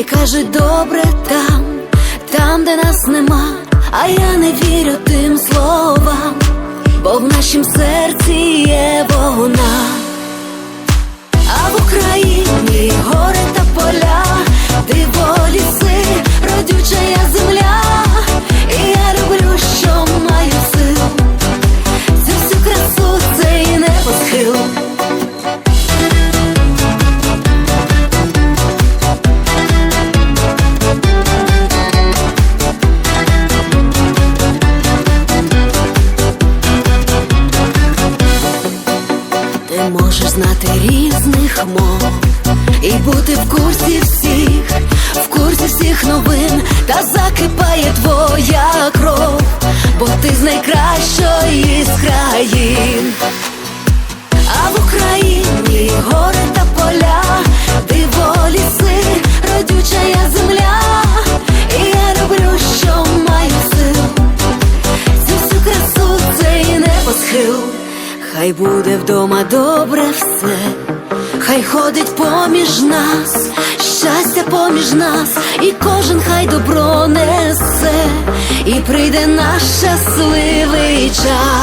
і кажуть, добре там, там, де нас нема, а я не вірю тим словам, бо в нашім серці є вона. Ти можеш знати різних мов і бути в курсі всіх, в курсі всіх новин, та закипає твоя кров, бо ти з найкращої з країн. Хай буде вдома добре все, хай ходить поміж нас, щастя поміж нас, і кожен хай добро несе, і прийде наш щасливий час.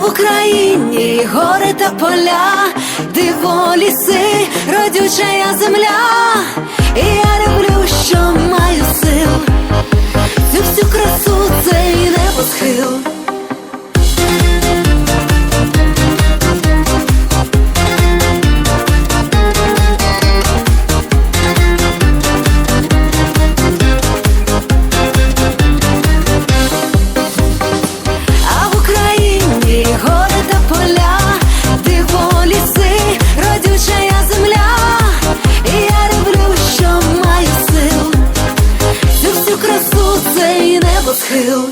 В Україні гори та поля, диво ліси, родюча земля, небосхил.